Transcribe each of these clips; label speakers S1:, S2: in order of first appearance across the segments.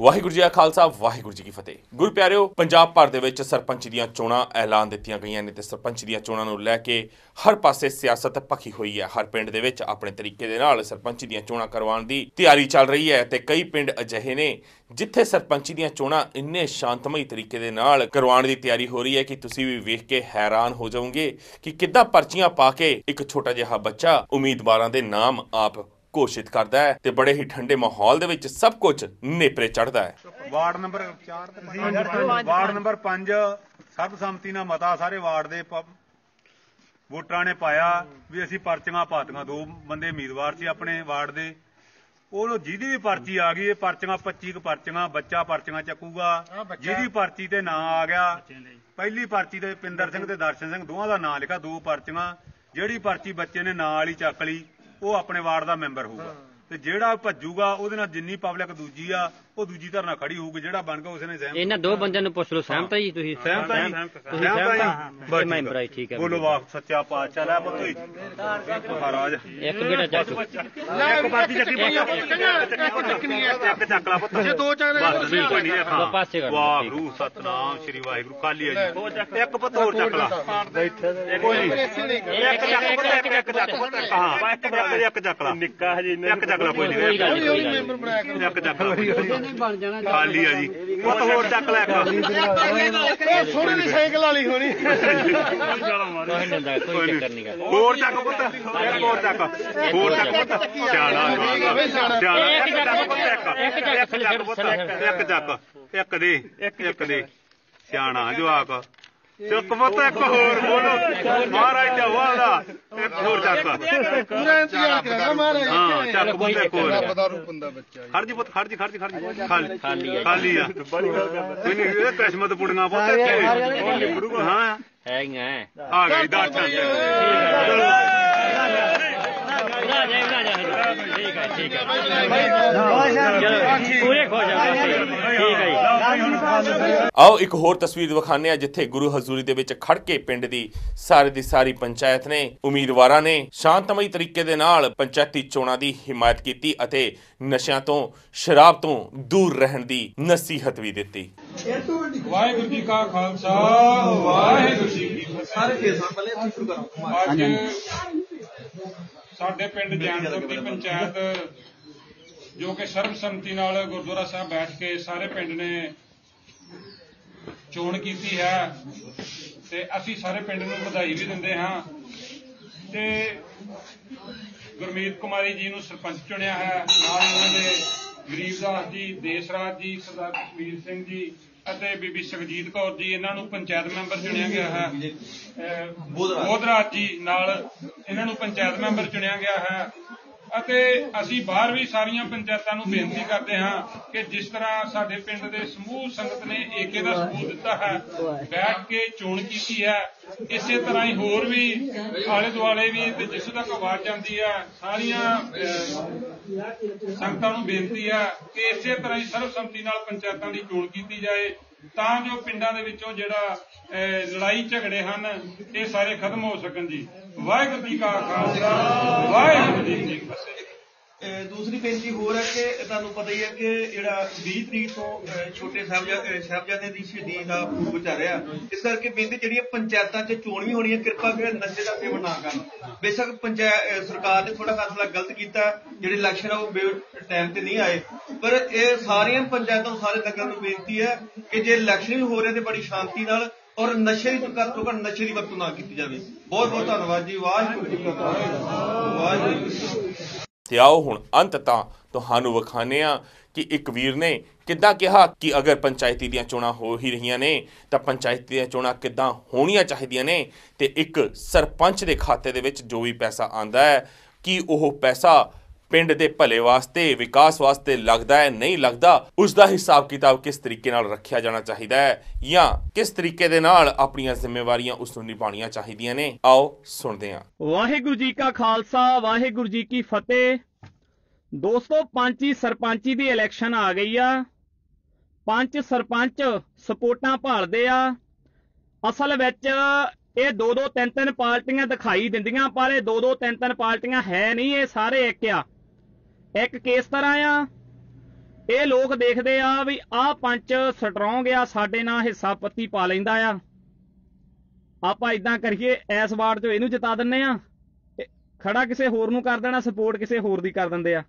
S1: ਵਾਹਿਗੁਰੂ ਜੀ ਕਾ ਖਾਲਸਾ, ਵਾਹਿਗੁਰੂ ਜੀ ਕੀ ਫਤਿਹ। ਗੁਰ ਪਿਆਰਿਓ, ਪੰਜਾਬ ਭਰ ਦੇ ਵਿੱਚ ਸਰਪੰਚ ਦੀਆਂ ਚੋਣਾਂ ਐਲਾਨ ਦਿੱਤੀਆਂ ਗਈਆਂ ਨੇ ਤੇ ਸਰਪੰਚ ਦੀਆਂ ਚੋਣਾਂ ਨੂੰ ਲੈ ਕੇ ਹਰ ਪਾਸੇ ਸਿਆਸਤ ਭਖੀ ਹੋਈ ਹੈ। ਹਰ ਪਿੰਡ ਦੇ ਵਿੱਚ ਆਪਣੇ ਤਰੀਕੇ ਦੇ ਨਾਲ ਸਰਪੰਚ ਦੀਆਂ ਚੋਣਾਂ ਕਰਵਾਉਣ ਦੀ ਤਿਆਰੀ ਚੱਲ ਰਹੀ ਹੈ ਤੇ ਕਈ ਪਿੰਡ ਅਜਿਹੇ ਨੇ ਜਿੱਥੇ ਸਰਪੰਚੀ ਦੀਆਂ ਚੋਣਾਂ ਇੰਨੇ ਸ਼ਾਂਤਮਈ ਤਰੀਕੇ ਦੇ ਨਾਲ ਕਰਵਾਉਣ ਦੀ ਤਿਆਰੀ ਹੋ ਰਹੀ ਹੈ ਕਿ ਤੁਸੀਂ ਵੀ ਵੇਖ ਕੇ ਹੈਰਾਨ ਹੋ ਜਾਓਗੇ ਕਿ ਕਿੱਦਾਂ ਪਰਚੀਆਂ ਪਾ ਕੇ ਇੱਕ ਛੋਟਾ ਜਿਹਾ ਬੱਚਾ ਉਮੀਦਵਾਰਾਂ ਦੇ ਨਾਮ ਆਪ ਘੋਸ਼ਿਤ ਕਰਦਾ ਹੈ ਤੇ ਬੜੇ ਹੀ ਠੰਡੇ ਮਾਹੌਲ ਦੇ ਵਿੱਚ ਸਭ ਕੁਝ ਨੇਪਰੇ ਚੜਦਾ ਹੈ।
S2: ਵਾਰਡ ਨੰਬਰ 4 ਤੇ ਵਾਰਡ ਨੰਬਰ 5 ਸਰਬਸੰਮਤੀ ਨਾਲ ਮਤਾ ਸਾਰੇ ਵਾਰਡ ਦੇ ਵੋਟਰਾਂ ਨੇ ਪਾਇਆ ਵੀ ਅਸੀਂ ਪਰਚੀਆਂ ਪਾਤੀਆਂ ਦੋ ਬੰਦੇ ਉਮੀਦਵਾਰ ਸੀ ਆਪਣੇ ਵਾਰਡ ਦੇ। ਉਹ ਜਿਹਦੀ ਵੀ ਪਰਚੀ ਆ ਗਈ ਇਹ ਪਰਚੀਆਂ 25 ਕੁ ਪਰਚੀਆਂ ਬੱਚਾ ਪਰਚੀਆਂ ਚੱਕੂਗਾ। ਜਿਹਦੀ ਪਰਚੀ ਤੇ ਨਾਂ ਆ ਗਿਆ ਪਹਿਲੀ ਪਰਚੀ ਤੇ ਪਿੰਦਰ ਸਿੰਘ ਤੇ ਦਰਸ਼ਨ ਸਿੰਘ ਦੋਵਾਂ ਦਾ ਨਾਂ ਲਿਖਾ ਦੋ ਪਰਚੀਆਂ। ਜਿਹੜੀ ਪਰਚੀ ਬੱਚੇ ਨੇ ਨਾਂ ਵਾਲੀ ਚੱਕ ਲਈ ਉਹ ਆਪਣੇ ਵਾਰਡ ਦਾ ਮੈਂਬਰ ਹੋਊਗਾ। ਤੇ ਜਿਹੜਾ ਭੱਜੂਗਾ ਉਹਦੇ ਨਾਲ ਜਿੰਨੀ ਪਬਲਿਕ ਦੂਜੀ ਆ ਉਹ ਦੂਜੀ ਧਰਨਾ ਖੜੀ ਹੋਊਗੀ ਜਿਹੜਾ ਬਣ ਗਿਆ ਉਸਨੇ ਸਹਿਮਤ
S3: ਇਹਨਾਂ ਦੋ ਬੰਦਿਆਂ ਨੂੰ ਪੁੱਛ ਲਓ ਸਹਿਮਤ ਹੈ ਜੀ ਤੁਸੀਂ।
S2: ਸਹਿਮਤ ਜੀ।
S3: ਤੁਸੀਂ
S2: ਸਹਿਮਤ ਆ?
S3: ਇਹ ਮੈਂਬਰ ਜੀ, ਠੀਕ ਹੈ।
S2: ਬੋਲੋ ਵਾਹ ਸੱਚਾ ਪਾਤਸ਼ਾਹ ਲੈ ਪੁੱਤ ਮਹਾਰਾਜ।
S3: ਇੱਕ ਬੇਟਾ ਚਾਚੂ
S2: ਇੱਕ ਪਾਰਟੀ ਚੱਕੀ ਇੱਕ ਚੱਕ ਲਾ ਪੁੱਤ। ਜੇ ਦੋ ਚੱਕ ਬਸ ਨਹੀਂ ਕੋਈ ਨਹੀਂ
S3: ਦੋ ਪਾਸੇ ਕਰ ਲਓ,
S2: ਵਾਹਿਗੁਰੂ ਸਤਨਾਮ ਸ੍ਰੀ ਵਾਹਿਗੁਰੂ। ਖਾਲੀ ਹੈ ਜੀ। ਇੱਕ ਪੁੱਤ ਹੋਰ ਚੱਕ ਲਾ। ਕੋਈ ਨਹੀਂ। ਇੱਕ ਚੱਕ ਪੁੱਤ ਇੱਕ ਇੱਕ ਚੱਕ। ਪੁੱਤ ਇੱਕ ਹਾਂ ਇੱਕ ਬਰਾਬਰ ਇੱਕ ਚੱਕ ਲਾ। ਨਿੱਕਾ ਹਜੇ ਇੱਕ ਚੱਕ ਲਾ ਕੋਈ
S3: ਕੋਈ
S2: ਨਹੀਂ।
S3: ਨਹੀਂ। ਕੋਈ ਗੱਲ ਨਹੀਂ
S2: ਚੱਕ ਲਾ ਖਾਲੀ ਆ ਜੀ। ਪੁੱਤ ਹੋਰ ਚੱਕ ਲੈ ਇੱਕ।
S4: ਸੋਹਣੀ ਦੀ ਸਾਈਕਲ ਵਾਲੀ ਹੋਣੀ।
S3: ਕੋਈ ਨਹੀਂ ਹੁੰਦਾ ਕੋਈ ਚੱਕਰ ਨਹੀਂ। ਗਾ
S2: ਹੋਰ ਚੱਕ ਪੁੱਤ ਇੱਕ ਹੋਰ ਚੱਕ। ਹੋਰ ਚੱਕ ਪੁੱਤ। ਸਿਆਣਾ ਸਿਆਣਾ। ਇੱਕ ਚੱਕ ਪੁੱਤ ਇੱਕ ਇੱਕ ਚੱਕ ਪੁੱਤ ਇੱਕ ਚੱਕ ਇੱਕ ਦੇ ਇੱਕ ਦੇ। ਸਿਆਣਾ ਜਵਾਕ। ਚੱਕ ਪੁੱਤ ਇੱਕ ਹੋਰ ਬੋਲੋ। ਮਹਾਰਾਜ ਦਾ ਇੱਕ ਹੋਰ ਚੱਕ
S4: ਪੂਰਾ ਇੰਤਜ਼ਾਰ ਕਰਾਂਗਾ ਮਹਾਰਾਜ।
S2: ਹਾਂ ਚੱਕ ਪੁੱਤ ਇੱਕ ਹੋਰ
S4: ਪਤਾ
S2: ਖੜ ਜੀ। ਪੁੱਤ ਖੜ ਜੀ ਖੜ ਜੀ ਖੜ ਜੀ। ਖਾਲੀ।
S3: ਖਾਲੀ। ਆ।
S2: ਖਾਲੀ ਆ। ਕੋਈ ਨਹੀਂ ਇਹ ਕਿਸਮਤ ਪੁੜੀਆਂ ਪੁੱਤ ਹਾਂ।
S3: ਹੈਗਾ
S2: ਆ ਗਈ ਦਾਟਾ
S3: ਨਾ ਜਾ ਨਾ ਜਾ ਠੀਕ ਹੈ ਠੀਕ ਹੈ ਪੂਰੇ ਖੋ ਜਾ ਠੀਕ ਹੈ ਜੀ
S1: ਆਓ ਇੱਕ ਹੋਰ ਤਸਵੀਰ ਦਿਖਾਉਂਦੇ ਆ ਜਿੱਥੇ ਗੁਰੂ ਹਜ਼ੂਰੀ ਦੇ ਵਿੱਚ ਖੜ ਕੇ ਪਿੰਡ ਦੀ ਸਾਰੀ ਦੀ ਸਾਰੀ ਪੰਚਾਇਤ ਨੇ ਉਮੀਦਵਾਰਾਂ ਨੇ ਸ਼ਾਂਤਮਈ ਤਰੀਕੇ ਦੇ ਨਾਲ ਪੰਚਾਇਤੀ ਚੋਣਾਂ ਦੀ ਹਿਮਾਇਤ ਕੀਤੀ ਅਤੇ ਨਸ਼ਿਆਂ ਤੋਂ ਸ਼ਰਾਬ ਤੋਂ ਦੂਰ ਰਹਿਣ ਦੀ ਨਸੀਹਤ ਵੀ ਦਿੱਤੀ
S5: ਵਾਹਿਗੁਰੂ ਜੀ ਕਾ ਖਾਲਸਾ ਵਾਹਿਗੁਰੂ ਜੀ ਕੀ ਫਤਿਹ ਅੱਜ ਸਾਡੇ ਪਿੰਡ ਜੈਨਪੁਰ ਦੀ ਪੰਚਾਇਤ ਜੋ ਕਿ ਸਰਬਸੰਮਤੀ ਨਾਲ ਗੁਰਦੁਆਰਾ ਸਾਹਿਬ ਬੈਠ ਕੇ ਸਾਰੇ ਪਿੰਡ ਨੇ ਚੋਣ ਕੀਤੀ ਹੈ ਤੇ ਅਸੀਂ ਸਾਰੇ ਪਿੰਡ ਨੂੰ ਵਧਾਈ ਵੀ ਦਿੰਦੇ ਹਾਂ ਤੇ ਗੁਰਮੀਤ ਕੁਮਾਰੀ ਜੀ ਨੂੰ ਸਰਪੰਚ ਚੁਣਿਆ ਹੈ। ਨਾਲ ਉਹਨਾਂ ਦੇ ਗਰੀਬਦਾਸ ਜੀ ਦੇਸਰਾਜ ਜੀ ਸਰਦਾਰ ਕਸ਼ਮੀਰ ਸਿੰਘ ਜੀ ਅਤੇ ਬੀਬੀ ਸੁਖਜੀਤ ਕੌਰ ਜੀ ਇਹਨਾਂ ਨੂੰ ਪੰਚਾਇਤ ਮੈਂਬਰ ਚੁਣਿਆ ਗਿਆ ਹੈ। ਬੋਧਰਾਜ ਜੀ ਨਾਲ ਇਹਨਾਂ ਨੂੰ ਪੰਚਾਇਤ ਮੈਂਬਰ ਚੁਣਿਆ ਗਿਆ ਹੈ। ਅਤੇ ਅਸੀਂ ਬਾਹਰ ਵੀ ਸਾਰੀਆਂ ਪੰਚਾਇਤਾਂ ਨੂੰ ਬੇਨਤੀ ਕਰਦੇ ਹਾਂ ਕਿ ਜਿਸ ਤਰ੍ਹਾਂ ਸਾਡੇ ਪਿੰਡ ਦੇ ਸਮੂਹ ਸੰਗਤ ਨੇ ਏਕੇ ਦਾ ਸਬੂਤ ਦਿੱਤਾ ਹੈ, ਬੈਠ ਕੇ ਚੋਣ ਕੀਤੀ ਹੈ, ਇਸੇ ਤਰ੍ਹਾਂ ਹੀ ਹੋਰ ਵੀ ਆਲੇ ਦੁਆਲੇ ਵੀ ਤੇ ਜਿਸ ਤੱਕ ਆਵਾਜ਼ ਜਾਂਦੀ ਹੈ, ਸਾਰੀਆਂ ਸੰਗਤਾਂ ਨੂੰ ਬੇਨਤੀ ਹੈ ਕਿ ਇਸੇ ਤਰ੍ਹਾਂ ਹੀ ਸਰਬਸੰਮਤੀ ਨਾਲ ਪੰਚਾਇਤਾਂ ਦੀ ਚੋਣ ਕੀਤੀ ਜਾਏ। ਤਾਂ ਜੋ ਪਿੰਡਾਂ ਦੇ ਵਿੱਚੋਂ ਜਿਹੜਾ ਲੜਾਈ ਝਗੜੇ ਹਨ, ਇਹ ਸਾਰੇ ਖਤਮ ਹੋ ਸਕਣ ਜੀ। ਵਾਹਿਗੁਰੂ ਜੀ ਕਾ ਖਾਲਸਾ, ਵਾਹਿਗੁਰੂ ਜੀ ਕੀ ਫਤਿਹ।
S6: ਦੂਸਰੀ ਬੇਨਤੀ ਹੋਰ ਹੈ ਕਿ ਤੁਹਾਨੂੰ ਪਤਾ ਹੀ ਹੈ ਕਿ ਜਿਹੜਾ 20 ਤਰੀਕ ਤੋਂ ਛੋਟੇ ਸਾਹਿਬਜ਼ਾਦੇ ਦੀ ਸ਼ਹੀਦੀ ਦਾ ਪੂਰਬ ਚੱਲ ਰਿਹਾ। ਇਸ ਕਰਕੇ ਬੇਨਤੀ ਜਿਹੜੀਆਂ ਪੰਚਾਇਤਾਂ 'ਚ ਚੋਣ ਵੀ ਹੋਣੀ ਹੈ, ਕਿਰਪਾ ਕਰਕੇ ਨਸ਼ੇ ਦਾ ਸੇਵਨ ਨਾ ਕਰਨ। ਬੇਸ਼ੱਕ ਪੰਚਾਇਤ ਸਰਕਾਰ ਨੇ ਥੋੜਾ ਫੈਸਲਾ ਗਲਤ ਕੀਤਾ, ਜਿਹੜੇ ਇਲੈਕਸ਼ਨ ਆ ਉਹ ਟਾਈਮ ਤੇ ਨਹੀਂ ਆਏ। ਪਰ ਇਹ ਸਾਰੀਆਂ ਪੰਚਾਇਤਾਂ ਨੂੰ, ਸਾਰੇ ਨਗਰਾਂ ਨੂੰ ਬੇਨਤੀ ਹੈ ਕਿ ਜੇ ਇਲੈਕਸ਼ਨ ਵੀ ਹੋ ਰਹੇ ਤੇ ਬੜੀ ਸ਼ਾਂਤੀ ਨਾਲ ਔਰ ਨਸ਼ੇ ਦੀ ਘੱਟ ਤੋਂ ਘੱਟ ਨਸ਼ੇ ਦੀ ਵਰਤੋਂ ਨਾ ਕੀਤੀ ਜਾਵੇ। ਬਹੁਤ ਬਹੁਤ ਧੰਨਵਾਦ ਜੀ। ਵਾਹਿਗੁਰੂ ਜੀ ਕਾ ਖਾਲਸਾ। ਵਾਹਿਗੁਰੂ
S1: ਤੇ ਆਓ ਹੁਣ ਅੰਤ ਤਾਂ ਤੁਹਾਨੂੰ ਵਿਖਾਣੇ ਆ ਕਿ ਇੱਕ ਵੀਰ ਨੇ ਕਿੱਦਾਂ ਕਿਹਾ ਕਿ ਅਗਰ ਪੰਚਾਇਤੀ ਦੀਆਂ ਚੋਣਾਂ ਹੋ ਹੀ ਰਹੀਆਂ ਨੇ, ਤਾਂ ਪੰਚਾਇਤੀ ਦੀਆਂ ਚੋਣਾਂ ਕਿੱਦਾਂ ਹੋਣੀਆਂ ਚਾਹੀਦੀਆਂ ਨੇ ਤੇ ਇੱਕ ਸਰਪੰਚ ਦੇ ਖਾਤੇ ਦੇ ਵਿੱਚ ਜੋ ਵੀ ਪੈਸਾ ਆਂਦਾ ਹੈ, ਕਿ ਉਹ ਪੈਸਾ ਪਿੰਡ ਦੇ ਭਲੇ ਵਾਸਤੇ, ਵਿਕਾਸ ਵਾਸਤੇ ਲੱਗਦਾ ਹੈ, ਨਹੀਂ ਲੱਗਦਾ ਉਸ ਦਾ ਹਿਸਾਬ ਕਿਤਾਬ ਕਿਸ ਤਰੀਕੇ ਨਾਲ ਰੱਖਿਆ ਜਾਣਾ ਚਾਹੀਦਾ ਹੈ? ਜਾਂ ਕਿਸ ਤਰੀਕੇ ਦੇ ਨਾਲ ਆਪਣੀਆਂ ਜ਼ਿੰਮੇਵਾਰੀਆਂ ਉਸ ਨੂੰ ਨਿਭਾਉਣੀਆਂ ਚਾਹੀਦੀਆਂ ਨੇ? ਆਓ ਸੁਣਦੇ ਹਾਂ।
S7: ਵਾਹਿਗੁਰੂ ਜੀ ਕਾ ਖਾਲਸਾ, ਵਾਹਿਗੁਰੂ ਜੀ ਕੀ ਫਤਿਹ। ਦੋਸਤੋ ਪੰਚੀ ਸਰਪੰਚੀ ਦੀ ਇਲੈਕਸ਼ਨ ਆ ਗਈ ਆ। ਪੰਚ ਸਰਪੰਚ ਸਪੋਰਟਾਂ ਭਾਲਦੇ ਆ। ਅਸਲ ਵਿੱਚ ਇਹ ਦੋ ਦੋ ਤਿੰਨ ਤਿੰਨ ਪਾਰਟੀਆਂ ਦਿਖਾਈ ਦਿੰਦੀਆਂ, ਪਰ ਇਹ ਦੋ ਦੋ ਤਿੰਨ ਤਿੰਨ ਪਾਰਟੀਆਂ ਹੈ ਨਹੀਂ, ਇਹ ਸਾਰੇ ਇੱਕ ਆ। ਇੱਕ ਕਿਸ ਤਰ੍ਹਾਂ ਆ। ਇਹ ਲੋਕ ਦੇਖਦੇ ਆ ਵੀ ਆਹ ਪੰਚ ਸਟਰੋਂਗ ਆ, ਸਾਡੇ ਨਾਲ ਹਿੱਸਾ ਪੱਤੀ ਪਾ ਲੈਂਦਾ ਆ। ਆਪਾਂ ਇਦਾਂ ਕਰੀਏ, ਇਸ ਵਾਰਡ ਚੋਂ ਇਹਨੂੰ ਜਿਤਾ ਦਿੰਨੇ ਆ। ਖੜਾ ਕਿਸੇ ਹੋਰ ਨੂੰ ਕਰ ਦੇਣਾ ਸਪੋਰਟ ਕਿਸੇ ਹੋਰ ਦੀ ਕਰ ਦਿੰਦੇ ਆ।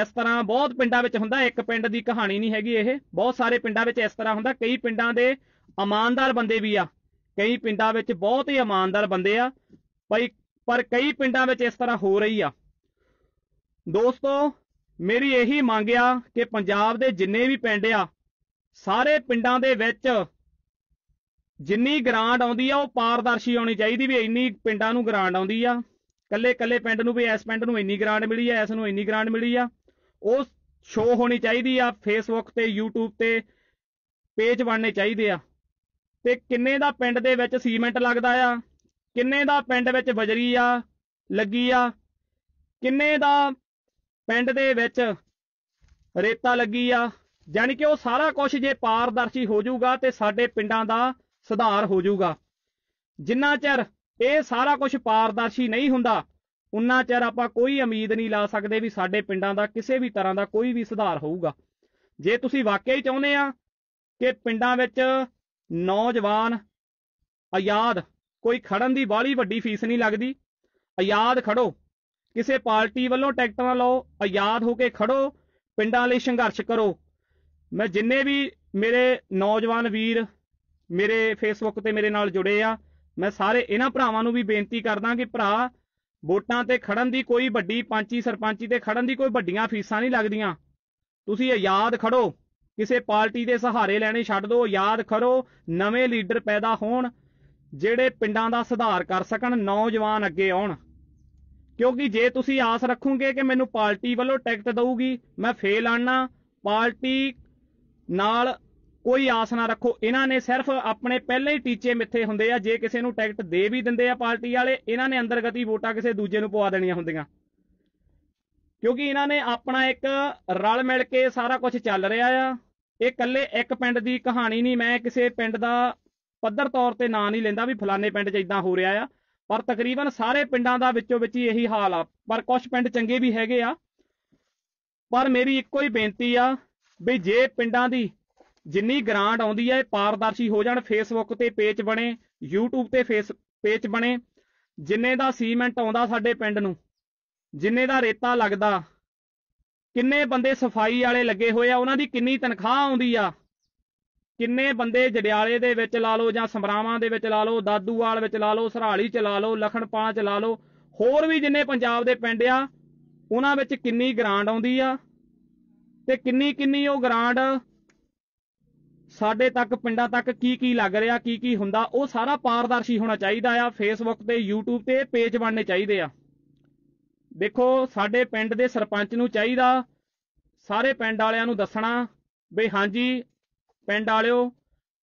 S7: ਇਸ ਤਰ੍ਹਾਂ ਬਹੁਤ ਪਿੰਡਾਂ ਵਿੱਚ ਹੁੰਦਾ, ਇੱਕ ਪਿੰਡ ਦੀ ਕਹਾਣੀ ਨਹੀਂ ਹੈਗੀ ਇਹ। ਬਹੁਤ ਸਾਰੇ ਪਿੰਡਾਂ ਵਿੱਚ ਇਸ ਤਰ੍ਹਾਂ ਹੁੰਦਾ, ਕਈ ਪਿੰਡਾਂ ਦੇ ਇਮਾਨਦਾਰ ਬੰਦੇ ਵੀ ਆ। ਕਈ ਪਿੰਡਾਂ ਵਿੱਚ ਬਹੁਤ ਹੀ ਇਮਾਨਦਾਰ ਬੰਦੇ ਆ। ਭਾਈ, ਪਰ ਕਈ ਪਿੰਡਾਂ ਵਿੱਚ ਇਸ ਤਰ੍ਹਾਂ ਹੋ ਰਹੀ ਆ। ਦੋਸਤੋ, ਮੇਰੀ ਇਹੀ ਮੰਗ ਆ ਕਿ ਪੰਜਾਬ ਦੇ ਜਿੰਨੇ ਵੀ ਪਿੰਡ ਆ, ਸਾਰੇ ਪਿੰਡਾਂ ਦੇ ਵਿੱਚ ਜਿੰਨੀ ਗ੍ਰਾਂਟ ਆਉਂਦੀ ਆ, ਉਹ ਪਾਰਦਰਸ਼ੀ ਆਉਣੀ ਚਾਹੀਦੀ ਵੀ ਇੰਨੀ ਪਿੰਡਾਂ ਨੂੰ ਗ੍ਰਾਂਟ ਆਉਂਦੀ ਆ। ਕੱਲੇ ਕੱਲੇ ਪਿੰਡ ਨੂੰ ਵੀ, ਇਸ ਪਿੰਡ ਨੂੰ ਇੰਨੀ ਗ੍ਰਾਂਟ ਮਿਲੀ ਆ, ਇਸ ਨੂੰ ਇੰਨੀ ਗ੍ਰਾਂਟ ਮਿਲੀ ਆ। ਉਹ ਸ਼ੋਅ ਹੋਣੀ ਚਾਹੀਦੀ ਆ ਫੇਸਬੁੱਕ ਤੇ, YouTube ਤੇ ਪੇਜ ਬਣਨੇ ਚਾਹੀਦੇ ਆ। ਤੇ ਕਿੰਨੇ ਦਾ ਪਿੰਡ ਦੇ ਵਿੱਚ ਸੀਮੈਂਟ ਲੱਗਦਾ ਆ, ਕਿੰਨੇ ਦਾ ਪਿੰਡ ਵਿੱਚ ਬਜਰੀ ਆ, ਲੱਗੀ ਆ, ਕਿੰਨੇ ਦਾ ਪਿੰਡ ਦੇ ਵਿੱਚ ਰੇਤਾ ਲੱਗੀ ਆ ਯਾਨੀ ਕਿ ਉਹ ਸਾਰਾ ਕੁਝ ਜੇ ਪਾਰਦਰਸ਼ੀ ਹੋ ਜਾਊਗਾ ਤੇ ਸਾਡੇ ਪਿੰਡਾਂ ਦਾ ਸੁਧਾਰ ਹੋ ਜਾਊਗਾ। ਜਿੰਨਾ ਚਿਰ ਇਹ ਸਾਰਾ ਕੁਝ ਪਾਰਦਰਸ਼ੀ ਨਹੀਂ ਹੁੰਦਾ, ਉਨਾ ਚਿਰ ਆਪਾਂ ਕੋਈ ਉਮੀਦ ਨਹੀਂ ਲਾ ਸਕਦੇ ਵੀ ਸਾਡੇ ਪਿੰਡਾਂ ਦਾ ਕਿਸੇ ਵੀ ਤਰ੍ਹਾਂ ਦਾ ਕੋਈ ਵੀ ਸੁਧਾਰ ਹੋਊਗਾ। ਜੇ ਤੁਸੀਂ ਵਾਕਿਆ ਹੀ ਚਾਹੁੰਦੇ ਆ ਕਿ ਪਿੰਡਾਂ ਵਿੱਚ ਨੌਜਵਾਨ ਆਜ਼ਾਦ ਕੋਈ ਖੜਨ ਦੀ ਬਾਹਲੀ ਵੱਡੀ ਫੀਸ ਨਹੀਂ ਲੱਗਦੀ ਆਜ਼ਾਦ ਖੜੋ। ਕਿਸੇ ਪਾਰਟੀ ਵੱਲੋਂ ਟਿਕਟ ਨਾ ਲਓ, ਆਜ਼ਾਦ ਹੋ ਕੇ ਖੜੋ, ਪਿੰਡਾਂ ਲਈ ਸੰਘਰਸ਼ ਕਰੋ। ਮੈਂ ਜਿੰਨੇ ਵੀ ਮੇਰੇ ਨੌਜਵਾਨ ਵੀਰ ਮੇਰੇ ਫੇਸਬੁੱਕ ਤੇ ਮੇਰੇ ਨਾਲ ਜੁੜੇ ਆ, ਮੈਂ ਸਾਰੇ ਇਹਨਾਂ ਭਰਾਵਾਂ ਨੂੰ ਵੀ ਬੇਨਤੀ ਕਰਦਾ ਕਿ ਭਰਾ, ਵੋਟਾਂ ਤੇ ਖੜਨ ਦੀ ਕੋਈ ਵੱਡੀ ਪੰਚੀ ਸਰਪੰਚੀ ਤੇ ਖੜਨ ਦੀ ਕੋਈ ਵੱਡੀਆਂ ਫੀਸਾਂ ਨਹੀਂ ਲੱਗਦੀਆਂ। ਤੁਸੀਂ ਆਜ਼ਾਦ ਖੜੋ, ਕਿਸੇ ਪਾਰਟੀ ਦੇ ਸਹਾਰੇ ਲੈਣੇ ਛੱਡ ਦਿਓ ਆਜ਼ਾਦ ਖੜੋ, ਨਵੇਂ ਲੀਡਰ ਪੈਦਾ ਹੋਣ, ਜਿਹੜੇ ਪਿੰਡਾਂ ਦਾ ਸੁਧਾਰ ਕਰ ਸਕਣ, ਨੌਜਵਾਨ ਅੱਗੇ ਆਉਣ। ਕਿਉਂਕਿ ਜੇ ਤੁਸੀਂ ਆਸ ਰੱਖੋਗੇ ਕਿ ਮੈਨੂੰ ਪਾਰਟੀ ਵੱਲੋਂ ਟਿਕਟ ਦਊਗੀ, ਮੈਂ ਫੇਲ ਆਣਾ ਪਾਰਟੀ ਨਾਲ ਕੋਈ ਆਸ ਨਾ ਰੱਖੋ। ਇਹਨਾਂ ਨੇ ਸਿਰਫ ਆਪਣੇ ਪਹਿਲੇ ਹੀ ਟੀਚੇ ਮਿੱਥੇ ਹੁੰਦੇ ਆ। ਜੇ ਕਿਸੇ ਨੂੰ ਟਿਕਟ ਦੇ ਵੀ ਦਿੰਦੇ ਆ ਪਾਰਟੀ ਵਾਲੇ, ਇਹਨਾਂ ਨੇ ਅੰਦਰਗਤੀ ਵੋਟਾਂ ਕਿਸੇ ਦੂਜੇ ਨੂੰ ਪਵਾ ਦੇਣੀਆਂ ਹੁੰਦੀਆਂ। ਕਿਉਂਕਿ ਇਹਨਾਂ ਨੇ ਆਪਣਾ ਇੱਕ ਰਲ ਮਿਲ ਕੇ ਸਾਰਾ ਕੁਝ ਚੱਲ ਰਿਹਾ ਆ। ਇਹ ਇਕੱਲੇ ਇੱਕ ਪਿੰਡ ਦੀ ਕਹਾਣੀ ਨਹੀਂ। ਮੈਂ ਕਿਸੇ ਪਿੰਡ ਦਾ ਪੱਧਰ ਤੌਰ ਤੇ ਨਾਂ ਨਹੀਂ ਲੈਂਦਾ ਵੀ ਫਲਾਣੇ ਪਿੰਡ 'ਚ ਇਦਾਂ ਹੋ ਰਿਹਾ ਆ। ਪਰ ਤਕਰੀਬਨ ਸਾਰੇ ਪਿੰਡਾਂ ਦਾ ਵਿੱਚੋਂ ਵਿੱਚ ਹੀ ਇਹੀ ਹਾਲ ਆ। ਪਰ ਕੁਝ ਪਿੰਡ ਚੰਗੇ ਵੀ ਹੈਗੇ ਆ। ਪਰ ਮੇਰੀ ਇੱਕੋ ਹੀ ਬੇਨਤੀ ਆ ਵੀ ਜੇ ਪਿੰਡਾਂ ਦੀ ਜਿੰਨੀ ਗ੍ਰਾਂਟ ਆਉਂਦੀ ਹੈ ਇਹ ਪਾਰਦਰਸ਼ੀ ਹੋ ਜਾਣ ਫੇਸਬੁੱਕ ਤੇ ਪੇਜ ਬਣੇ, YouTube ਤੇ ਫੇਸ, ਪੇਜ ਬਣੇ, ਜਿੰਨੇ ਦਾ ਸੀਮੈਂਟ ਆਉਂਦਾ ਸਾਡੇ ਪਿੰਡ ਨੂੰ, ਜਿੰਨੇ ਦਾ ਰੇਤਾ ਲੱਗਦਾ, ਕਿੰਨੇ ਬੰਦੇ ਸਫ਼ਾਈ ਵਾਲੇ ਲੱਗੇ ਹੋਏ ਆ, ਉਹਨਾਂ ਦੀ ਕਿੰਨੀ ਤਨਖਾਹ ਆਉਂਦੀ ਆ ਕਿੰਨੇ ਬੰਦੇ ਜੜਿਆਲੇ ਦੇ ਵਿੱਚ ਲਾ ਲਓ ਜਾਂ ਸਮਰਾਵਾਂ ਦੇ ਵਿੱਚ ਲਾ ਲਓ, ਦਾਦੂਵਾਲ ਵਿੱਚ ਲਾ ਲਓ, ਸਰਾਲੀ ਚ ਲਾ ਲਓ ਲਖਣਪਾਂ ਚ ਲਾ ਲਓ, ਹੋਰ ਵੀ ਜਿੰਨੇ ਪੰਜਾਬ ਦੇ ਪਿੰਡ ਆ, ਉਹਨਾਂ ਵਿੱਚ ਕਿੰਨੀ ਗ੍ਰਾਂਟ ਆਉਂਦੀ ਆ? ਤੇ ਕਿੰਨੀ ਕਿੰਨੀ ਉਹ ਗ੍ਰਾਂਟ ਸਾਡੇ ਤੱਕ, ਪਿੰਡਾਂ ਤੱਕ ਕੀ ਕੀ ਲੱਗ ਰਿਹਾ, ਕੀ ਕੀ ਹੁੰਦਾ, ਉਹ ਸਾਰਾ ਪਾਰਦਰਸ਼ੀ ਹੋਣਾ ਚਾਹੀਦਾ ਆ ਫੇਸਬੁੱਕ ਤੇ, YouTube ਤੇ ਪੇਜ ਬਣਨੇ ਚਾਹੀਦੇ ਆ। ਦੇਖੋ, ਸਾਡੇ ਪਿੰਡ ਦੇ ਸਰਪੰਚ ਨੂੰ ਚਾਹੀਦਾ, ਸਾਰੇ ਪਿੰਡ ਵਾਲਿਆਂ ਨੂੰ ਦੱਸਣਾ ਵੀ ਹਾਂਜੀ ਪਿੰਡ ਵਾਲਿਓ,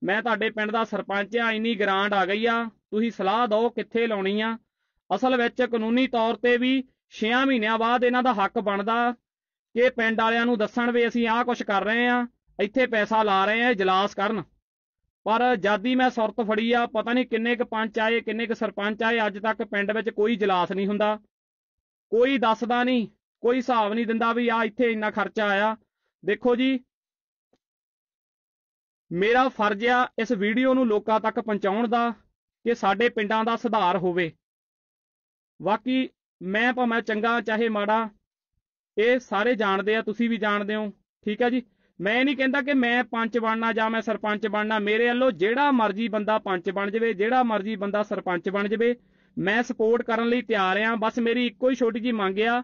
S7: ਮੈਂ ਤੁਹਾਡੇ ਪਿੰਡ ਦਾ ਸਰਪੰਚ ਆ ਇੰਨੀ ਗ੍ਰਾਂਟ ਆ ਗਈ ਆ। ਤੁਸੀਂ ਸਲਾਹ ਦਿਓ ਕਿੱਥੇ ਲਾਉਣੀ ਆ। ਅਸਲ ਵਿੱਚ ਕਾਨੂੰਨੀ ਤੌਰ ਤੇ ਵੀ 6 ਮਹੀਨਿਆਂ ਬਾਅਦ ਇਹਨਾਂ ਦਾ ਹੱਕ ਬਣਦਾ ਕਿ ਪਿੰਡ ਵਾਲਿਆਂ ਨੂੰ ਦੱਸਣ ਵੀ ਅਸੀਂ ਆਹ ਕੁਝ ਕਰ ਰਹੇ ਆ, ਇੱਥੇ ਪੈਸਾ ਲਾ ਰਹੇ ਆ ਇਜਲਾਸ ਕਰਨ। ਪਰ ਜਾਦੀ ਮੈਂ ਸੁਰਤ ਫੜੀ ਆ, ਪਤਾ ਨਹੀਂ ਕਿੰਨੇ ਕ ਪੰਚ ਆਏ, ਕਿੰਨੇ ਕ ਸਰਪੰਚ ਆਏ, ਅੱਜ ਤੱਕ ਪਿੰਡ ਵਿੱਚ ਕੋਈ ਇਜਲਾਸ ਨਹੀਂ ਹੁੰਦਾ। ਕੋਈ ਦੱਸਦਾ ਨਹੀਂ, ਕੋਈ ਹਿਸਾਬ ਨਹੀਂ ਦਿੰਦਾ ਵੀ ਆ ਇੱਥੇ ਇੰਨਾ ਖਰਚਾ ਆਇਆ। ਦੇਖੋ ਜੀ ਮੇਰਾ ਫਰਜ਼ ਆ ਇਸ ਵੀਡੀਓ ਨੂੰ ਲੋਕਾਂ ਤੱਕ ਪਹੁੰਚਾਉਣ ਦਾ ਕਿ ਸਾਡੇ ਪਿੰਡਾਂ ਦਾ ਸੁਧਾਰ ਹੋਵੇ। ਬਾਕੀ ਮੈਂ ਭਾਵੇਂ ਚੰਗਾ ਚਾਹੇ ਮਾੜਾ, ਇਹ ਸਾਰੇ ਜਾਣਦੇ ਆ, ਤੁਸੀਂ ਵੀ ਜਾਣਦੇ ਹੋ, ਠੀਕ ਹੈ ਜੀ? ਮੈਂ ਇਹ ਨਹੀਂ ਕਹਿੰਦਾ ਕਿ ਮੈਂ ਪੰਚ ਬਣਨਾ ਜਾਂ ਮੈਂ ਸਰਪੰਚ ਬਣਨਾ, ਮੇਰੇ ਵੱਲੋਂ ਜਿਹੜਾ ਮਰਜ਼ੀ ਬੰਦਾ ਪੰਚ ਬਣ ਜਾਵੇ, ਜਿਹੜਾ ਮਰਜ਼ੀ ਬੰਦਾ ਸਰਪੰਚ ਬਣ ਜਾਵੇ, ਮੈਂ ਸਪੋਰਟ ਕਰਨ ਲਈ ਤਿਆਰ ਆ। ਬਸ ਮੇਰੀ ਇੱਕੋ ਹੀ ਛੋਟੀ ਜੀ ਮੰਗ ਆ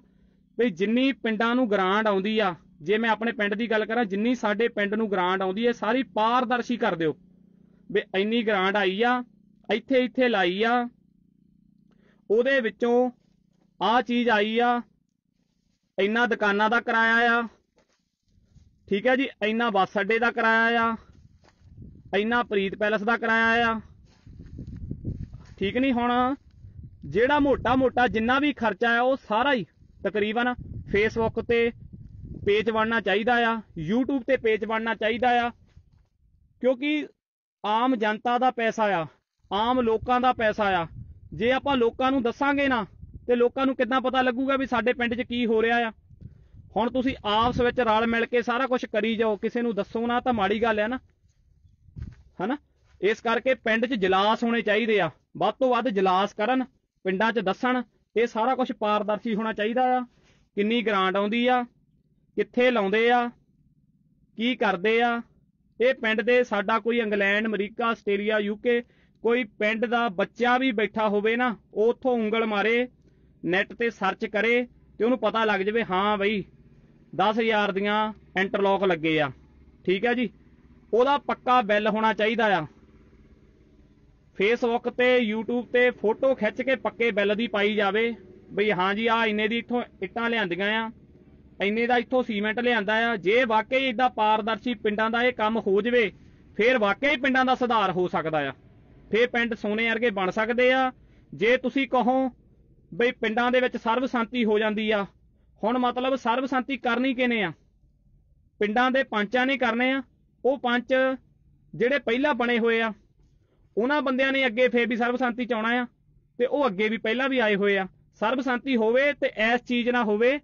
S7: ਵੀ ਜਿੰਨੀ ਪਿੰਡਾਂ ਨੂੰ ਗ੍ਰਾਂਟ ਆਉਂਦੀ ਆ ਜੇ ਮੈਂ ਆਪਣੇ ਪਿੰਡ ਦੀ ਗੱਲ ਕਰਾਂ, ਜਿੰਨੀ ਸਾਡੇ ਪਿੰਡ ਨੂੰ ਗ੍ਰਾਂਟ ਆਉਂਦੀ ਹੈ, ਸਾਰੀ ਪਾਰਦਰਸ਼ੀ ਕਰ ਦਿਓ। ਵੀ ਇੰਨੀ ਗ੍ਰਾਂਟ ਆਈ ਆ, ਇੱਥੇ ਇੱਥੇ ਲਾਈ ਆ, ਉਹਦੇ ਵਿੱਚੋਂ ਆ ਚੀਜ਼ ਆਈ ਆ, ਇੰਨਾ ਦੁਕਾਨਾਂ ਦਾ ਕਿਰਾਇਆ ਆ, ਠੀਕ ਹੈ ਜੀ, ਇੰਨਾ ਬੱਸ ਅੱਡੇ ਦਾ ਕਿਰਾਇਆ ਆ, ਇੰਨਾ ਪ੍ਰੀਤ ਪੈਲਸ ਦਾ ਕਿਰਾਇਆ ਆ, ਠੀਕ ਨਹੀਂ ਹੁਣ, ਜਿਹੜਾ ਮੋਟਾ ਮੋਟਾ ਜਿੰਨਾ ਵੀ ਖਰਚਾ ਆ ਉਹ ਸਾਰਾ ਹੀ ਤਕਰੀਬਨ ਫੇਸਬੁੱਕ ਤੇ ਪੇਜ ਬਣਨਾ ਚਾਹੀਦਾ ਆ, YouTube ਤੇ ਪੇਜ ਬਣਨਾ ਚਾਹੀਦਾ ਆ, ਕਿਉਂਕਿ ਆਮ ਜਨਤਾ ਦਾ ਪੈਸਾ ਆ, ਆਮ ਲੋਕਾਂ ਦਾ ਪੈਸਾ ਆ। ਜੇ ਆਪਾਂ ਲੋਕਾਂ ਨੂੰ ਦੱਸਾਂਗੇ ਨਾ, ਤੇ ਲੋਕਾਂ ਨੂੰ ਕਿੱਦਾਂ ਪਤਾ ਲੱਗੂਗਾ ਵੀ ਸਾਡੇ ਪਿੰਡ 'ਚ ਕੀ ਹੋ ਰਿਹਾ ਆ? ਹੁਣ ਤੁਸੀਂ ਆਪਸ ਵਿੱਚ ਰਲ ਮਿਲ ਕੇ ਸਾਰਾ ਕੁਝ ਕਰੀ ਜਾਓ, ਕਿਸੇ ਨੂੰ ਦੱਸੋ ਨਾ ਤਾਂ ਮਾੜੀ ਗੱਲ ਹੈ ਨਾ। ਹਨਾ? ਇਸ ਕਰਕੇ ਪਿੰਡ 'ਚ ਜਲਾਸ ਹੋਣੇ ਚਾਹੀਦੇ ਆ। ਵੱਧ ਤੋਂ ਵੱਧ ਜਲਾਸ ਕਰਨ, ਪਿੰਡਾਂ 'ਚ ਦੱਸਣ, ਇਹ ਸਾਰਾ ਕੁਝ ਪਾਰਦਰਸ਼ੀ ਹੋਣਾ ਚਾਹੀਦਾ ਆ। ਕਿੰਨੀ ਗ੍ਰਾਂਟ ਆਉਂਦੀ ਆ ਕਿੱਥੇ ਲਾਉਂਦੇ ਆ? ਕੀ ਕਰਦੇ ਆ? ਇਹ ਪਿੰਡ ਦੇ ਸਾਡਾ ਕੋਈ ਇੰਗਲੈਂਡ, ਅਮਰੀਕਾ, ਆਸਟ੍ਰੇਲੀਆ ਯੂਕੇ ਕੋਈ ਪਿੰਡ ਦਾ ਬੱਚਾ ਵੀ ਬੈਠਾ ਹੋਵੇ ਨਾ, ਉਹ ਉੱਥੋਂ ਉਂਗਲ ਮਾਰੇ, ਨੈਟ ਤੇ ਸਰਚ ਕਰੇ ਤੇ ਉਹਨੂੰ ਪਤਾ ਲੱਗ ਜਾਵੇ, ਹਾਂ ਬਈ 10000 ਦੀਆਂ ਇੰਟਰਲੌਕ ਲੱਗੇ ਆ। ਠੀਕ ਹੈ ਜੀ? ਉਹਦਾ ਪੱਕਾ ਬਿੱਲ ਹੋਣਾ ਚਾਹੀਦਾ ਆ। ਫੇਸਬੁੱਕ ਤੇ, YouTube ਤੇ ਫੋਟੋ ਖਿੱਚ ਕੇ ਪੱਕੇ ਬਿੱਲ ਦੀ ਪਾਈ ਜਾਵੇ। ਬਈ ਹਾਂ ਜੀ ਆ ਇੰਨੇ ਦੀ ਇੱਥੋਂ ਇੱਟਾਂ ਲਿਆਂਦੀਆਂ ਆ। ਇੰਨੇ ਦਾ ਇੱਥੋਂ ਸੀਮੈਂਟ ਲਿਆਂਦਾ ਆ, ਜੇ ਵਾਕਈ ਇਦਾਂ ਪਾਰਦਰਸ਼ੀ ਪਿੰਡਾਂ ਦਾ ਇਹ ਕੰਮ ਹੋ ਜਵੇ, ਫਿਰ ਵਾਕਈ ਪਿੰਡਾਂ ਦਾ ਸੁਧਾਰ ਹੋ ਸਕਦਾ ਆ। ਫਿਰ ਪਿੰਡ ਸੋਨੇ ਵਰਗੇ ਬਣ ਸਕਦੇ ਆ। ਜੇ ਤੁਸੀਂ ਕਹੋ ਬਈ ਪਿੰਡਾਂ ਦੇ ਵਿੱਚ ਸਰਬਸੰਤੀ ਹੋ ਜਾਂਦੀ ਆ, ਹੁਣ ਮਤਲਬ ਸਰਬਸੰਤੀ ਕਰਨੀ ਕਿਨੇ ਆ? ਪਿੰਡਾਂ ਦੇ ਪੰਚਾਂ ਨੇ ਕਰਨੇ ਆ। ਉਹ ਪੰਚ ਜਿਹੜੇ ਪਹਿਲਾਂ ਬਣੇ ਹੋਏ ਆ, ਉਹਨਾਂ ਬੰਦਿਆਂ ਨੇ ਅੱਗੇ ਫੇਰ ਵੀ ਸਰਬਸੰਤੀ ਚ ਆਉਣਾ ਆ, ਤੇ ਉਹ ਅੱਗੇ ਵੀ ਪਹਿਲਾਂ ਵੀ ਆਏ ਹੋਏ ਆ। ਸਰਬਸੰਤੀ ਹੋਵੇ ਤੇ ਐਸ ਚੀਜ਼ ਨਾ ਹੋਵੇ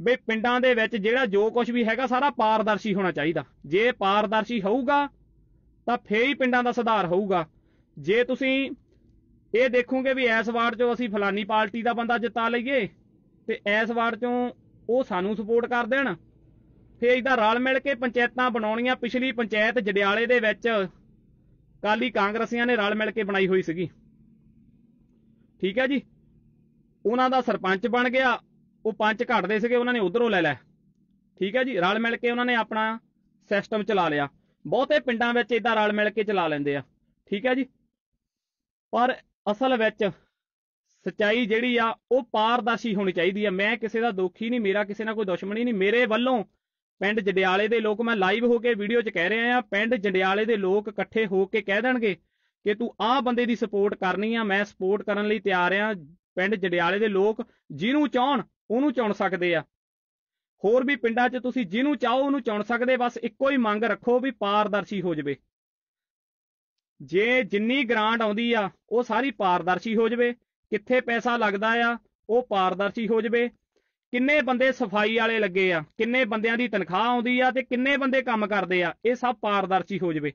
S7: ਵੀ ਪਿੰਡਾਂ ਦੇ ਵਿੱਚ ਜਿਹੜਾ ਜੋ ਕੁਝ ਵੀ ਹੈਗਾ ਸਾਰਾ ਪਾਰਦਰਸ਼ੀ ਹੋਣਾ ਚਾਹੀਦਾ। ਜੇ ਪਾਰਦਰਸ਼ੀ ਹੋਊਗਾ, ਤਾਂ ਫੇਰ ਹੀ ਪਿੰਡਾਂ ਦਾ ਸੁਧਾਰ ਹੋਊਗਾ। ਜੇ ਤੁਸੀਂ ਇਹ ਦੇਖੋਗੇ ਵੀ ਇਸ ਵਾਰਡ ਚੋਂ ਅਸੀਂ ਫਲਾਨੀ ਪਾਰਟੀ ਦਾ ਬੰਦਾ ਜਿਤਾ ਲਈਏ, ਤੇ ਇਸ ਵਾਰਡ ਚੋਂ ਉਹ ਸਾਨੂੰ ਸਪੋਰਟ ਕਰ ਦੇਣ। ਫੇਰ ਇਦਾਂ ਰਲ ਮਿਲ ਕੇ ਪੰਚਾਇਤਾਂ ਬਣਾਉਣੀਆਂ। ਪਿਛਲੀ ਪੰਚਾਇਤ ਜੜਿਆਲੇ ਦੇ ਵਿੱਚ ਕਾਲੀ ਕਾਂਗਰਸੀਆਂ ਨੇ ਰਲ ਮਿਲ ਕੇ ਬਣਾਈ ਹੋਈ ਸੀਗੀ। ਠੀਕ ਹੈ ਜੀ? ਉਹਨਾਂ ਦਾ ਸਰਪੰਚ ਬਣ ਗਿਆ। ਉਹ ਪੰਚ ਘਟਦੇ ਸੀਗੇ, ਉਹਨਾਂ ਨੇ ਉਧਰੋਂ ਲੈ ਲੈ ਠੀਕ ਹੈ ਜੀ, ਰਲ ਮਿਲ ਕੇ ਉਹਨਾਂ ਨੇ ਆਪਣਾ ਸਿਸਟਮ ਚਲਾ ਲਿਆ। ਬਹੁਤੇ ਪਿੰਡਾਂ ਵਿੱਚ ਇਦਾਂ ਰਲ ਮਿਲ ਕੇ ਚਲਾ ਲੈਂਦੇ ਆ। ਠੀਕ ਹੈ ਜੀ, ਪਰ ਅਸਲ ਵਿੱਚ ਸਚਾਈ ਜਿਹੜੀ ਆ, ਉਹ ਪਾਰਦਰਸ਼ੀ ਹੋਣੀ ਚਾਹੀਦੀ ਆ। ਮੈਂ ਕਿਸੇ ਦਾ ਦੋਖੀ ਨਹੀਂ, ਮੇਰਾ ਕਿਸੇ ਨਾਲ ਕੋਈ ਦੁਸ਼ਮਣੀ ਨਹੀਂ। ਮੇਰੇ ਵੱਲੋਂ ਪਿੰਡ ਜੰਡਿਆਲੇ ਦੇ ਲੋਕ, ਮੈਂ ਲਾਈਵ ਹੋ ਕੇ ਵੀਡੀਓ 'ਚ ਕਹਿ ਰਿਹਾ ਆ, ਪਿੰਡ ਜੰਡਿਆਲੇ ਦੇ ਲੋਕ ਇਕੱਠੇ ਹੋ ਕੇ ਕਹਿ ਦੇਣਗੇ ਕਿ ਤੂੰ ਆਹ ਬੰਦੇ ਦੀ ਸਪੋਰਟ ਕਰਨੀ ਆ। ਮੈਂ ਸਪੋਰਟ ਕਰਨ ਲਈ ਤਿਆਰ ਆ। ਪਿੰਡ ਜੰਡਿਆਲੇ ਦੇ ਲੋਕ ਜਿਹਨੂੰ ਚਾਹਣ ਉਹਨੂੰ ਚੁਣ ਸਕਦੇ ਆ। ਹੋਰ ਵੀ ਪਿੰਡਾਂ 'ਚ ਤੁਸੀਂ ਜਿਹਨੂੰ ਚਾਹੋ ਉਹਨੂੰ ਚੁਣ ਸਕਦੇ, ਬਸ ਇੱਕੋ ਹੀ ਮੰਗ ਰੱਖੋ ਵੀ ਪਾਰਦਰਸ਼ੀ ਹੋ ਜਾਵੇ। ਜੇ ਜਿੰਨੀ ਗ੍ਰਾਂਟ ਆਉਂਦੀ ਆ, ਉਹ ਸਾਰੀ ਪਾਰਦਰਸ਼ੀ ਹੋ ਜਾਵੇ, ਕਿੱਥੇ ਪੈਸਾ ਲੱਗਦਾ ਆ, ਉਹ ਪਾਰਦਰਸ਼ੀ ਹੋ ਜਾਵੇ। ਕਿੰਨੇ ਬੰਦੇ ਸਫ਼ਾਈ ਵਾਲੇ ਲੱਗੇ ਆ, ਕਿੰਨੇ ਬੰਦਿਆਂ ਦੀ ਤਨਖਾਹ ਆਉਂਦੀ ਆ ਤੇ ਕਿੰਨੇ ਬੰਦੇ ਕੰਮ ਕਰਦੇ ਆ, ਇਹ ਸਭ ਪਾਰਦਰਸ਼ੀ ਹੋ ਜਾਵੇ।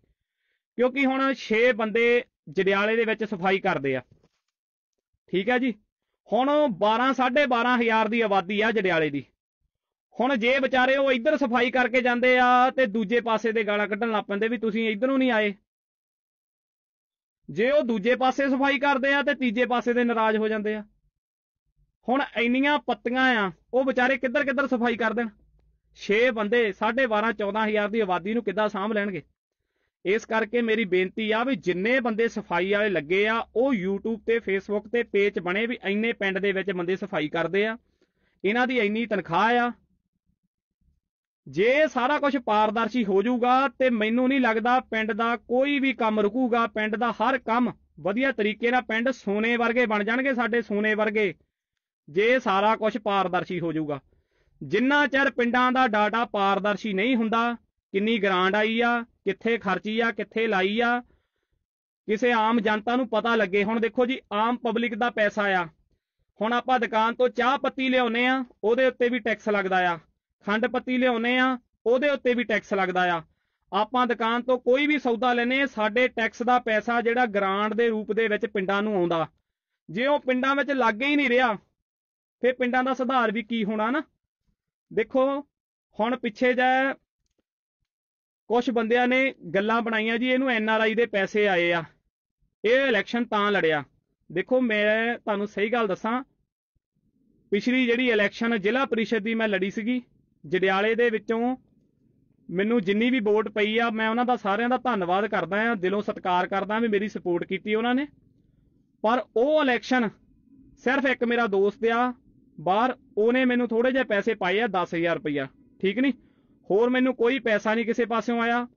S7: ਕਿਉਂਕਿ ਹੁਣ 6 ਬੰਦੇ ਜੜਿਆਲੇ ਦੇ ਵਿੱਚ ਸਫ਼ਾਈ ਕਰਦੇ ਆ। ਠੀਕ ਹੈ ਜੀ? ਹੁਣ 12 12.5 ਹਜ਼ਾਰ ਦੀ ਆਬਾਦੀ ਆ ਜੜਿਆਲੇ ਦੀ। ਹੁਣ ਜੇ ਵਿਚਾਰੇ ਉਹ ਇੱਧਰ ਸਫ਼ਾਈ ਕਰਕੇ ਜਾਂਦੇ ਆ ਤੇ ਦੂਜੇ ਪਾਸੇ ਦੇ ਗਾਲਾਂ ਕੱਢਣ ਲੱਗ ਪੈਂਦੇ ਵੀ ਤੁਸੀਂ ਇੱਧਰੋਂ ਨਹੀਂ ਆਏ। ਜੇ ਉਹ ਦੂਜੇ ਪਾਸੇ ਸਫ਼ਾਈ ਕਰਦੇ ਆ ਤੇ ਤੀਜੇ ਪਾਸੇ ਦੇ ਨਾਰਾਜ਼ ਹੋ ਜਾਂਦੇ ਆ। ਹੁਣ ਇੰਨੀਆਂ ਪੱਤੀਆਂ ਆ, ਉਹ ਵਿਚਾਰੇ ਕਿੱਧਰ ਕਿੱਧਰ ਸਫ਼ਾਈ ਕਰ ਦੇਣ? 6 ਬੰਦੇ 12.5 14000 ਦੀ ਆਬਾਦੀ ਨੂੰ ਕਿੱਦਾਂ ਸਾਂਭ ਲੈਣਗੇ? ਇਸ ਕਰਕੇ ਮੇਰੀ ਬੇਨਤੀ ਆ ਵੀ ਜਿੰਨੇ ਬੰਦੇ ਸਫ਼ਾਈ ਵਾਲੇ ਲੱਗੇ ਆ, ਉਹ YouTube ਤੇ, Facebook ਤੇ ਪੇਜ ਬਣੇ ਵੀ ਇੰਨੇ ਪਿੰਡ ਦੇ ਵਿੱਚ ਬੰਦੇ ਸਫ਼ਾਈ ਕਰਦੇ ਆ। ਇਹਨਾਂ ਦੀ ਇੰਨੀ ਤਨਖਾਹ ਆ। ਜੇ ਸਾਰਾ ਕੁਝ ਪਾਰਦਰਸ਼ੀ ਹੋ ਜਾਊਗਾ ਤੇ ਮੈਨੂੰ ਨਹੀਂ ਲੱਗਦਾ ਪਿੰਡ ਦਾ ਕੋਈ ਵੀ ਕੰਮ ਰੁਕੂਗਾ। ਪਿੰਡ ਦਾ ਹਰ ਕੰਮ ਵਧੀਆ ਤਰੀਕੇ ਨਾਲ ਪਿੰਡ ਸੋਨੇ ਵਰਗੇ ਬਣ ਜਾਣਗੇ, ਸਾਡੇ ਸੋਨੇ ਵਰਗੇ। ਜੇ ਸਾਰਾ ਕੁਝ ਪਾਰਦਰਸ਼ੀ ਹੋ ਜਾਊਗਾ। ਜਿੰਨਾ ਚਿਰ ਪਿੰਡਾਂ ਦਾ ਡਾਟਾ ਪਾਰਦਰਸ਼ੀ ਨਹੀਂ ਹੁੰਦਾ ਕਿੰਨੀ ਗ੍ਰਾਂਟ ਆਈ ਆ, ਕਿੱਥੇ ਖਰਚੀ ਆ, ਕਿੱਥੇ ਲਾਈ ਆ। ਕਿਸੇ ਆਮ ਜਨਤਾ ਨੂੰ ਪਤਾ ਲੱਗੇ, ਹੁਣ ਦੇਖੋ ਜੀ, ਆਮ ਪਬਲਿਕ ਦਾ ਪੈਸਾ ਆ। ਹੁਣ ਆਪਾਂ ਦੁਕਾਨ ਤੋਂ ਚਾਹ ਪੱਤੀ ਲਿਆਉਨੇ ਆ, ਉਹਦੇ ਉੱਤੇ ਵੀ ਟੈਕਸ ਲੱਗਦਾ ਆ। ਖੰਡ ਪੱਤੀ ਲਿਆਉਨੇ ਆ, ਉਹਦੇ ਉੱਤੇ ਵੀ ਟੈਕਸ ਲੱਗਦਾ ਆ। ਆਪਾਂ ਦੁਕਾਨ ਤੋਂ ਕੋਈ ਵੀ ਸੌਦਾ ਲੈਨੇ ਸਾਡੇ ਟੈਕਸ ਦਾ ਪੈਸਾ ਜਿਹੜਾ ਗ੍ਰਾਂਟ ਦੇ ਰੂਪ ਦੇ ਵਿੱਚ ਪਿੰਡਾਂ ਨੂੰ ਆਉਂਦਾ। ਜੇ ਉਹ ਪਿੰਡਾਂ ਵਿੱਚ ਲੱਗੇ ਹੀ ਨਹੀਂ ਰਿਹਾ, ਫਿਰ ਪਿੰਡਾਂ ਦਾ ਸੁਧਾਰ ਵੀ ਕੀ ਹੋਣਾ ਨਾ? ਦੇਖੋ, ਹੁਣ ਪਿੱਛੇ ਜਾ ਕੁਝ ਬੰਦਿਆਂ ਨੇ ਗੱਲਾਂ ਬਣਾਈਆਂ ਜੀ, ਇਹਨੂੰ ਐਨ ਆਰ ਆਈ ਦੇ ਪੈਸੇ ਆਏ ਆ। ਇਹ ਇਲੈਕਸ਼ਨ ਤਾਂ ਲੜਿਆ। ਦੇਖੋ, ਮੈਂ ਤੁਹਾਨੂੰ ਸਹੀ ਗੱਲ ਦੱਸਾਂ। ਪਿਛਲੀ ਜਿਹੜੀ ਇਲੈਕਸ਼ਨ ਜ਼ਿਲ੍ਹਾ ਪਰਿਸ਼ਦ ਦੀ ਮੈਂ ਲੜੀ ਸੀਗੀ। ਜੜਿਆਲੇ ਦੇ ਵਿੱਚੋਂ ਮੈਨੂੰ ਜਿੰਨੀ ਵੀ ਵੋਟ ਪਈ ਆ, ਮੈਂ ਉਹਨਾਂ ਦਾ ਸਾਰਿਆਂ ਦਾ ਧੰਨਵਾਦ ਕਰਦਾ ਆ, ਦਿਲੋਂ ਸਤਿਕਾਰ ਕਰਦਾ ਵੀ ਮੇਰੀ ਸਪੋਰਟ ਕੀਤੀ ਉਹਨਾਂ ਨੇ। ਪਰ ਉਹ ਇਲੈਕਸ਼ਨ ਸਿਰਫ ਇੱਕ ਮੇਰਾ ਦੋਸਤ ਆ, ਬਾਹਰ ਉਹਨੇ ਮੈਨੂੰ ਥੋੜੇ ਜਿਹੇ ਪੈਸੇ ਪਾਏ ਆ 10000 ਰੁਪਇਆ ਠੀਕ ਨਹੀਂ ਹੋਰ ਮੈਨੂੰ ਕੋਈ ਪੈਸਾ ਨਹੀਂ ਕਿਸੇ ਪਾਸਿਓਂ ਆਇਆ।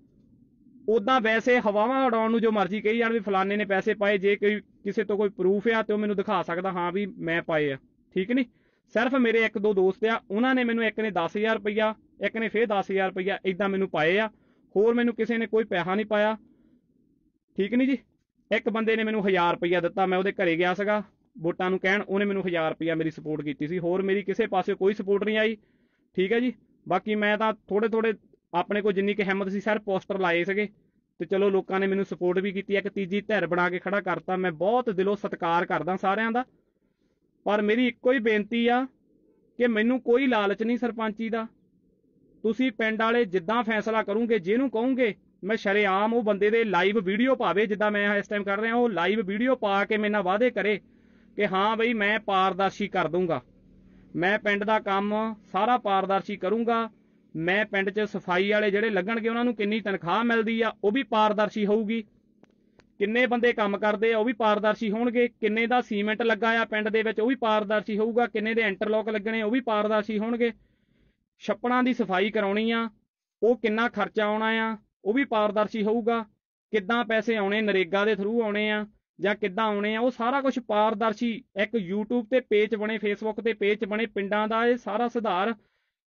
S7: ਉਦਾਂ ਵੈਸੇ ਹਵਾਵਾਂ ਉਡਾਉਣ ਨੂੰ ਜੋ ਮਰਜ਼ੀ ਕਹੀ ਜਾਣ ਵੀ ਫਲਾਣੇ ਨੇ ਪੈਸੇ ਪਾਏ, ਜੇ ਕੋਈ ਕਿਸੇ ਤੋਂ ਕੋਈ ਪ੍ਰੂਫ ਆ ਤੇ ਉਹ ਮੈਨੂੰ ਦਿਖਾ ਸਕਦਾ ਹਾਂ ਵੀ ਮੈਂ ਪਾਏ ਆ। ਠੀਕ ਨਹੀਂ ਸਿਰਫ ਮੇਰੇ ਇੱਕ ਦੋ ਦੋਸਤ ਆ, ਉਹਨਾਂ ਨੇ ਮੈਨੂੰ ਇੱਕ ਨੇ 10000 ਰੁਪਇਆ ਇੱਕ ਨੇ ਫੇਰ 10000 ਰੁਪਇਆ ਇਦਾਂ ਮੈਨੂੰ ਪਾਏ ਆ। ਹੋਰ ਮੈਨੂੰ ਕਿਸੇ ਨੇ ਕੋਈ ਪੈਸਾ ਨਹੀਂ ਪਾਇਆ। ਠੀਕ ਨਹੀਂ ਜੀ? ਇੱਕ ਬੰਦੇ ਨੇ ਮੈਨੂੰ 1000 ਰੁਪਇਆ ਦਿੱਤਾ, ਮੈਂ ਉਹਦੇ ਘਰੇ ਗਿਆ ਸੀਗਾ, ਵੋਟਾਂ ਨੂੰ ਕਹਿਣ, ਉਹਨੇ ਮੈਨੂੰ 1000 ਰੁਪਇਆ ਮੇਰੀ ਸਪੋਰਟ ਕੀਤੀ ਸੀ। ਹੋਰ ਮੇਰੀ ਕਿਸੇ ਪਾਸੇ ਕੋਈ ਸਪੋਰਟ ਨਹੀਂ ਆਈ। ਠੀਕ ਹੈ ਜੀ? ਬਾਕੀ ਮੈਂ ਤਾਂ ਥੋੜੇ ਥੋੜੇ ਆਪਣੇ ਕੋਲ ਜਿੰਨੀ ਕਿ ਹਿੰਮਤ ਸੀ ਸਰ, ਪੋਸਟਰ ਲਾਏ ਸੀਗੇ। ਤੇ ਚਲੋ ਲੋਕਾਂ ਨੇ ਮੈਨੂੰ ਸਪੋਰਟ ਵੀ ਕੀਤੀ, ਇੱਕ ਤੀਜੀ ਧਿਰ ਬਣਾ ਕੇ ਖੜਾ ਕਰਤਾ। ਮੈਂ ਬਹੁਤ ਦਿਲੋਂ ਸਤਿਕਾਰ ਕਰਦਾ ਸਾਰਿਆਂ ਦਾ। ਪਰ ਮੇਰੀ ਇੱਕੋ ਹੀ ਬੇਨਤੀ ਆ ਕਿ ਮੈਨੂੰ ਕੋਈ ਲਾਲਚ ਨਹੀਂ ਸਰਪੰਚੀ ਦਾ। ਤੁਸੀਂ ਪਿੰਡ ਵਾਲੇ ਜਿੱਦਾਂ ਫੈਸਲਾ ਕਰੋਗੇ, ਜਿਹਨੂੰ ਕਹੋਗੇ, ਮੈਂ ਸ਼ਰੇਆਮ ਉਹ ਬੰਦੇ ਦੇ ਲਾਈਵ ਵੀਡੀਓ ਪਾਵੇ, ਜਿੱਦਾਂ ਮੈਂ ਇਸ ਟਾਈਮ ਕਰ ਰਿਹਾ, ਉਹ ਲਾਈਵ ਵੀਡੀਓ ਪਾ ਕੇ ਮੇਰੇ ਨਾਲ ਵਾਅਦੇ ਕਰੇ ਕਿ ਹਾਂ ਬਈ ਮੈਂ ਪਾਰਦਰਸ਼ੀ ਕਰ ਦੂੰਗਾ ਮੈਂ ਪਿੰਡ ਦਾ ਕੰਮ ਸਾਰਾ ਪਾਰਦਰਸ਼ੀ ਕਰੂੰਗਾ। ਮੈਂ ਪਿੰਡ 'ਚ ਸਫ਼ਾਈ ਵਾਲੇ ਜਿਹੜੇ ਲੱਗਣਗੇ, ਉਹਨਾਂ ਨੂੰ ਕਿੰਨੀ ਤਨਖਾਹ ਮਿਲਦੀ ਆ, ਉਹ ਵੀ ਪਾਰਦਰਸ਼ੀ ਹੋਊਗੀ। ਕਿੰਨੇ ਬੰਦੇ ਕੰਮ ਕਰਦੇ ਆ, ਉਹ ਵੀ ਪਾਰਦਰਸ਼ੀ ਹੋਣਗੇ। ਕਿੰਨੇ ਦਾ ਸੀਮੈਂਟ ਲੱਗਾ ਆ ਪਿੰਡ ਦੇ ਵਿੱਚ, ਉਹ ਵੀ ਪਾਰਦਰਸ਼ੀ ਹੋਊਗਾ। ਕਿੰਨੇ ਦੇ ਇੰਟਰਲੌਕ ਲੱਗਣੇ, ਉਹ ਵੀ ਪਾਰਦਰਸ਼ੀ ਹੋਣਗੇ। ਛੱਪੜਾਂ ਦੀ ਸਫ਼ਾਈ ਕਰਾਉਣੀ ਆ, ਉਹ ਕਿੰਨਾ ਖਰਚਾ ਆਉਣਾ ਆ, ਉਹ ਵੀ ਪਾਰਦਰਸ਼ੀ ਹੋਊਗਾ। ਕਿੱਦਾਂ ਪੈਸੇ ਆਉਣੇ, ਨਰੇਗਾ ਦੇ ਥਰੂ ਆਉਣੇ ਆ। ਜਾਂ ਕਿੱਦਾਂ ਆਉਣੇ ਆ, ਉਹ ਸਾਰਾ ਕੁਝ ਪਾਰਦਰਸ਼ੀ ਇੱਕ YouTube ਤੇ ਪੇਜ ਬਣੇ, Facebook ਤੇ ਪੇਜ ਬਣੇ, ਪਿੰਡਾਂ ਦਾ ਇਹ ਸਾਰਾ ਸੁਧਾਰ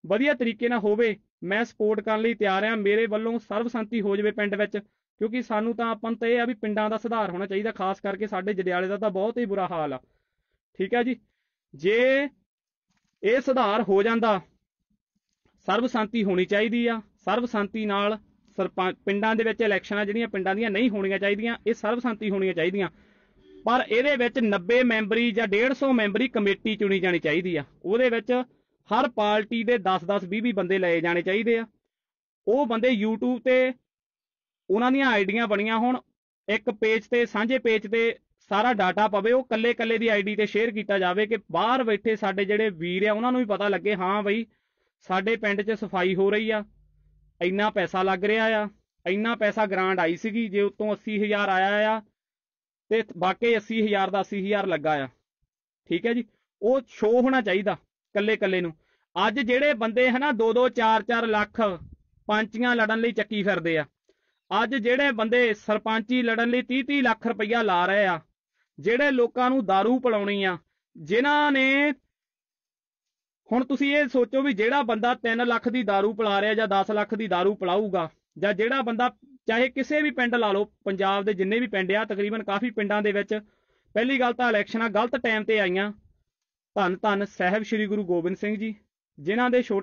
S7: ਵਧੀਆ ਤਰੀਕੇ ਨਾਲ ਹੋਵੇ, ਮੈਂ ਸਪੋਰਟ ਕਰਨ ਲਈ ਤਿਆਰ ਆ। ਮੇਰੇ ਵੱਲੋਂ ਸਰਬਸੰਤੀ ਹੋ ਜਾਵੇ ਪਿੰਡ ਵਿੱਚ, ਕਿਉਂਕਿ ਸਾਨੂੰ ਤਾਂ ਆਪਾਂ ਨੂੰ ਤਾਂ ਇਹ ਆ ਵੀ ਪਿੰਡਾਂ ਦਾ ਸੁਧਾਰ ਹੋਣਾ ਚਾਹੀਦਾ, ਖਾਸ ਕਰਕੇ ਸਾਡੇ ਜੜਿਆਲੇ ਦਾ ਤਾਂ ਬਹੁਤ ਹੀ ਬੁਰਾ ਹਾਲ ਆ। ਠੀਕ ਹੈ ਜੀ? ਜੇ ਇਹ ਸੁਧਾਰ ਹੋ ਜਾਂਦਾ, ਸਰਬਸੰਮਤੀ ਹੋਣੀ ਚਾਹੀਦੀ ਆ। ਸਰਬਸੰਮਤੀ ਨਾਲ ਸਰਪੰਚ ਪਿੰਡਾਂ ਦੇ ਵਿੱਚ ਇਲੈਕਸ਼ਨਾਂ ਜਿਹੜੀਆਂ ਪਿੰਡਾਂ ਦੀਆਂ ਨਹੀਂ ਹੋਣੀਆਂ ਚਾਹੀਦੀਆਂ, ਇਹ ਸਰਬਸੰਮਤੀ ਹੋਣੀਆਂ ਚਾਹੀਦੀਆਂ। ਪਰ ਇਹਦੇ ਵਿੱਚ 90 ਮੈਂਬਰੀ ਜਾਂ 150 ਮੈਂਬਰੀ ਕਮੇਟੀ ਚੁਣੀ ਜਾਣੀ ਚਾਹੀਦੀ ਆ। ਉਹਦੇ ਵਿੱਚ ਹਰ ਪਾਰਟੀ ਦੇ 10-10 20-20 ਬੰਦੇ ਲਏ ਜਾਣੇ ਚਾਹੀਦੇ ਆ। ਉਹ ਬੰਦੇ YouTube ਤੇ ਉਹਨਾਂ ਦੀਆਂ ਆਈਡੀਆਂ ਬਣੀਆਂ ਹੋਣ, ਇੱਕ ਪੇਜ ਤੇ, ਸਾਂਝੇ ਪੇਜ ਤੇ ਸਾਰਾ ਡਾਟਾ ਪਵੇ, ਉਹ ਕੱਲੇ ਕੱਲੇ ਦੀ ਆਈਡੀ ਤੇ ਸ਼ੇਅਰ ਕੀਤਾ ਜਾਵੇ ਕਿ ਬਾਹਰ ਬੈਠੇ ਸਾਡੇ ਜਿਹੜੇ ਵੀਰ ਆ, ਉਹਨਾਂ ਨੂੰ ਵੀ ਪਤਾ ਲੱਗੇ, ਹਾਂ ਬਈ ਸਾਡੇ ਪਿੰਡ 'ਚ ਸਫ਼ਾਈ ਹੋ ਰਹੀ ਆ। ਇੰਨਾ ਪੈਸਾ ਲੱਗ ਰਿਹਾ ਆ, ਇੰਨਾ ਪੈਸਾ ਗ੍ਰਾਂਟ ਆਈ ਸੀਗੀ, ਜੇ ਉਤੋਂ 80000 ਆਇਆ ਆ, ਤੇ ਬਾਕੀ 80000 ਦਾ 80000 ਲੱਗਾ ਆ। ਠੀਕ ਹੈ ਜੀ? ਉਹ ਸ਼ੋਅ ਹੋਣਾ ਚਾਹੀਦਾ ਕੱਲੇ ਕੱਲੇ ਨੂੰ। ਅੱਜ ਜਿਹੜੇ ਬੰਦੇ ਹਨਾ 2-2 4-4 ਲੱਖ ਪੰਚੀਆਂ ਲੜਨ ਲਈ ਚੱਕੀ ਫਿਰਦੇ ਆ। ਅੱਜ ਜਿਹੜੇ ਬੰਦੇ ਸਰਪੰਚੀ ਲੜਨ ਲਈ 30-30 ਲੱਖ ਰੁਪਈਆ ਲਾ ਰਹੇ ਆ, ਜਿਹੜੇ ਲੋਕਾਂ ਨੂੰ दारू ਪਿਲਾਉਣੀ ਆ, ਜਿਨ੍ਹਾਂ ਨੇ ਹੁਣ ਤੁਸੀਂ ਇਹ ਸੋਚੋ ਵੀ ਜਿਹੜਾ ਬੰਦਾ 3 ਲੱਖ ਦੀ दारू ਪਿਲਾ ਰਿਹਾ ਜਾਂ 10 ਲੱਖ ਦੀ दारू ਪਿਲਾਊਗਾ ਜਾਂ ਜਿਹੜਾ ਬੰਦਾ ਚਾਹੇ ਕਿਸੇ ਵੀ ਪਿੰਡ ਲਾ ਲਓ ਪੰਜਾਬ ਦੇ ਜਿੰਨੇ ਵੀ ਪਿੰਡ ਆ ਤਕਰੀਬਨ ਕਾਫੀ ਪਿੰਡਾਂ ਦੇ ਵਿੱਚ ਪਹਿਲੀ ਗੱਲ ਤਾਂ ਇਲੈਕਸ਼ਨਾਂ ਗਲਤ ਟਾਈਮ ਤੇ ਆਈਆਂ ਧੰਨ ਧੰਨ ਸਾਹਿਬ ਸ੍ਰੀ ਗੁਰੂ ਗੋਬਿੰਦ ਸਿੰਘ ਜੀ ਜਿਨ੍ਹਾਂ ਦੇ ਛੋਟੇ